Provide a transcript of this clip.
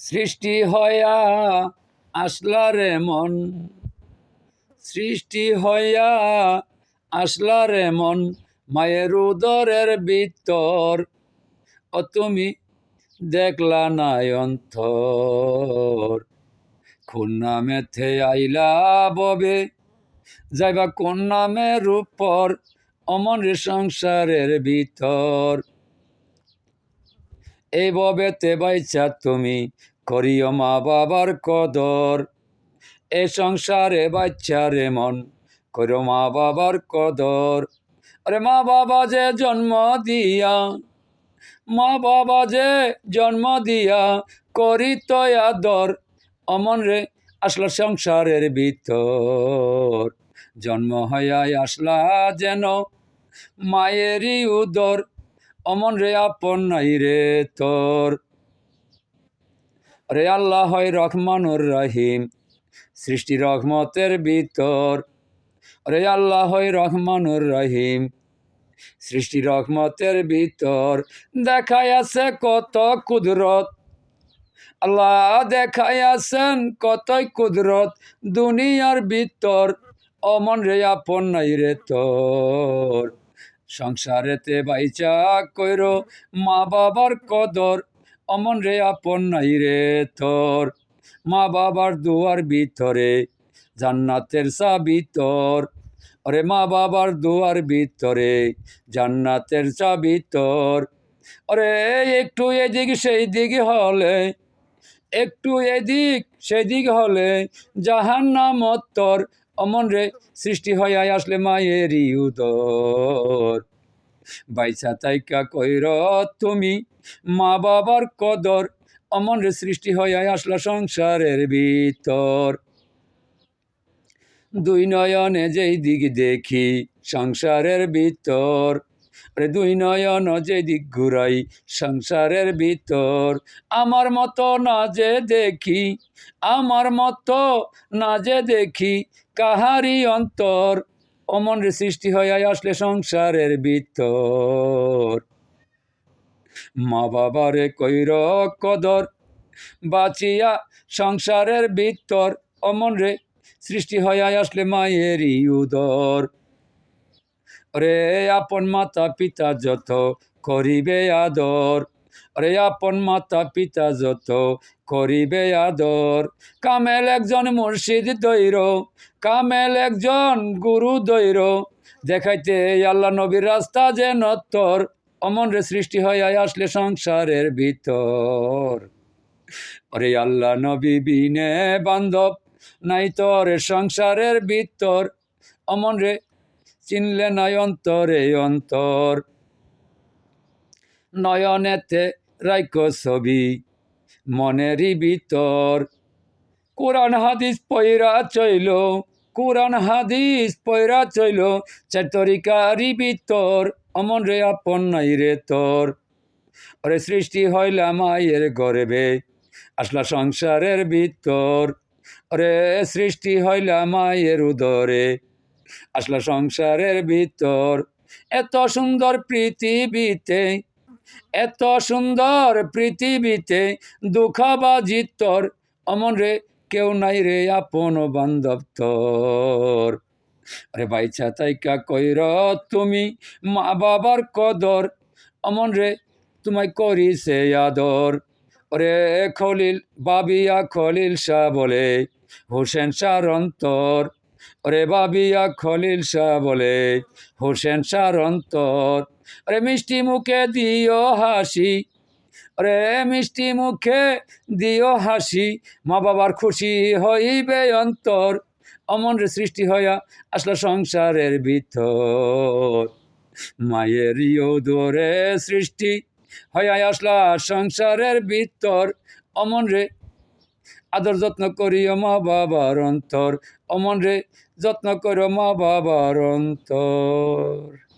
সৃষ্টি হয়া আসলারে মন। সৃষ্টি হয়া আসলারে মন, মায়ের উদরের ভিতর। ও তুমি দেখলা নাই অন্তর। কোন নামেতে আইলা ববে, যাইবা কোন নামের উপর অমনের সংসারের ভিতর। এই ববেতে বাইচা তুমি, করিও মা বাবার কদর। এ সংসারে বাচ্চারে মন করো মা বাবার কদর। আরে মা বাবা যে জন্ম দিয়া, মা বাবা যে জন্ম দিয়া করি তো আদর, অমন রে আসলো সংসারের ভিতর। জন্ম হইয়াই আসলা যেন মায়েরই উদর। অমন রে আপন নাই রে তোর। রে আল্লাহ হয় রহমানুর রহিম, সৃষ্টি রহমতের ভিতর। রে আল্লাহ হয় রহমানুর রহিম, সৃষ্টি রহমতের ভিতর। দেখায় আছে কত কুদরত, আল্লাহ দেখায় আছেন কতই কুদরত দুনিয়ার ভিতর। অমন রে আপন নাই রে তোর। সংসারেতে বাইচা কইর, মা বাবার কদর, অমন রে আপন নাই রে তোর মা বাবার দুয়ার ভিতরে, জান্নাতের ভিতর ওরে মা বাবার দুয়ার ভিতরে, জান্নাতের ভিতর ওরে একটু এদিক সেই দিক হলে, একটু এদিক সেদিক হলে জাহান নামত্তর অমন রে সৃষ্টি হয়ে আসলে মায়েরই উদর। বাইসা তাইকা কইর, তুমি মা বাবার কদর, অমন রে সৃষ্টি হয়ে আসলো সংসারের ভিতর। দুই নয়নে যেই দিক দেখি সংসারের ভিতর দুই নয়ন যে দিক ঘুরাই সংসারের ভিতর, আমার মতো না যে দেখি, আমার মতো না যে দেখি কাহারি অন্তর। অমন সৃষ্টি হয়ে আসলে সংসারের ভিতর। মা বাবারে কইর কদর, বাঁচিয়া সংসারের ভিতর। অমন রে সৃষ্টি হয়ে আসলে মায়েরই উদর। রে আপন মাতা পিতা যত করিবে আদর। রে আপন মাতা পিতা যত করিবে আদর। কামেল একজন মুর্শিদ দৈর, কামেল একজন গুরু দৈর। দেখাইতে আল্লাহ নবীর রাস্তা যে নত্তর, অমন রে সৃষ্টি হয়ে আসলে সংসারের ভিতর। ওরে আল্লাহ নবী বিনে বান্ধব, নাই তোর সংসারের ভিতর। অমন রে চিনলে নাই অন্তরে অন্তর। নয়নেতে রাইক ছবি, মনেরই ভিতর। কোরআন হাদিস পয়রা চইল, কোরআন হাদিস পয়রা চইল, চার তরিকারি ভিতর, অমন রে আপন নাই রে তোর। ওরে সৃষ্টি হইলা মায়ের গর্বে, আসলা সংসারের ভিতর। ওরে সৃষ্টি হইলা মায়ের উদরে আসলা সংসারের ভিতর। এত সুন্দর পৃথিবীতে, এত সুন্দর পৃথিবীতে দুঃখ বা জিতর অমন রে, কেউ নাই রে আপন বান্ধব তোর। আরে বাইচা তাইকা কইর তুমি মা বাবার কদর। অমন রে, তোমায় করিছে আদর। ওরে খলিল, বাবিয়া খলিল শাহ বলে, হোসেন শাহর অন্তর। ওরে বাবিয়া খলিল শাহ বলে, হোসেন শাহর অন্তর। ওরে মিষ্টি মুখে দিও হাসি, ওরে মিষ্টি মুখে দিও হাসি, মা বাবার খুশি হইবে অন্তর, অমন সৃষ্টি হইয়া আসলো সংসারের ভিতর। মায়ের দরে সৃষ্টি হইয়া আসলা সংসারের ভিতর, অমন রে আদর যত্ন করিও মা বাবার অন্তর। অমন রে যত্ন করো মা বাবার অন্তর।